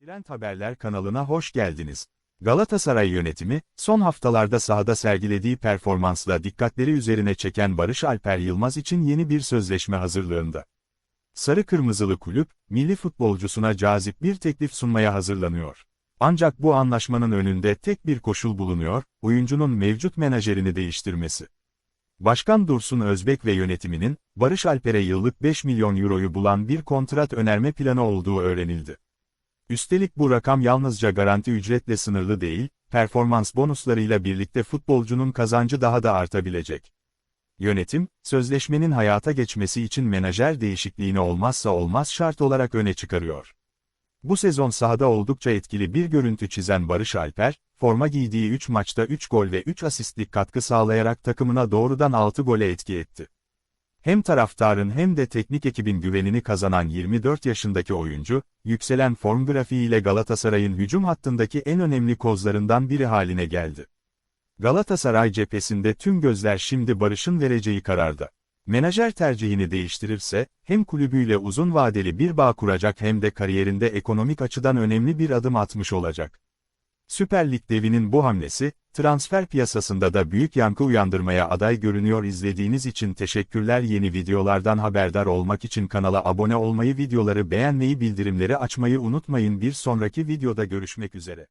Trend Haberler kanalına hoş geldiniz. Galatasaray yönetimi, son haftalarda sahada sergilediği performansla dikkatleri üzerine çeken Barış Alper Yılmaz için yeni bir sözleşme hazırlığında. Sarı Kırmızılı kulüp, milli futbolcusuna cazip bir teklif sunmaya hazırlanıyor. Ancak bu anlaşmanın önünde tek bir koşul bulunuyor, oyuncunun mevcut menajerini değiştirmesi. Başkan Dursun Özbek ve yönetiminin, Barış Alper'e yıllık 5 milyon euroyu bulan bir kontrat önerme planı olduğu öğrenildi. Üstelik bu rakam yalnızca garanti ücretle sınırlı değil, performans bonuslarıyla birlikte futbolcunun kazancı daha da artabilecek. Yönetim, sözleşmenin hayata geçmesi için menajer değişikliğini olmazsa olmaz şart olarak öne çıkarıyor. Bu sezon sahada oldukça etkili bir görüntü çizen Barış Alper, forma giydiği 3 maçta 3 gol ve 3 asistlik katkı sağlayarak takımına doğrudan 6 gole etki etti. Hem taraftarın hem de teknik ekibin güvenini kazanan 24 yaşındaki oyuncu, yükselen form grafiğiyle Galatasaray'ın hücum hattındaki en önemli kozlarından biri haline geldi. Galatasaray cephesinde tüm gözler şimdi Barış'ın vereceği kararda. Menajer tercihini değiştirirse, hem kulübüyle uzun vadeli bir bağ kuracak hem de kariyerinde ekonomik açıdan önemli bir adım atmış olacak. Süper Lig devinin bu hamlesi, transfer piyasasında da büyük yankı uyandırmaya aday görünüyor. İzlediğiniz için teşekkürler. Yeni videolardan haberdar olmak için kanala abone olmayı videoları beğenmeyi bildirimleri açmayı unutmayın. Bir sonraki videoda görüşmek üzere.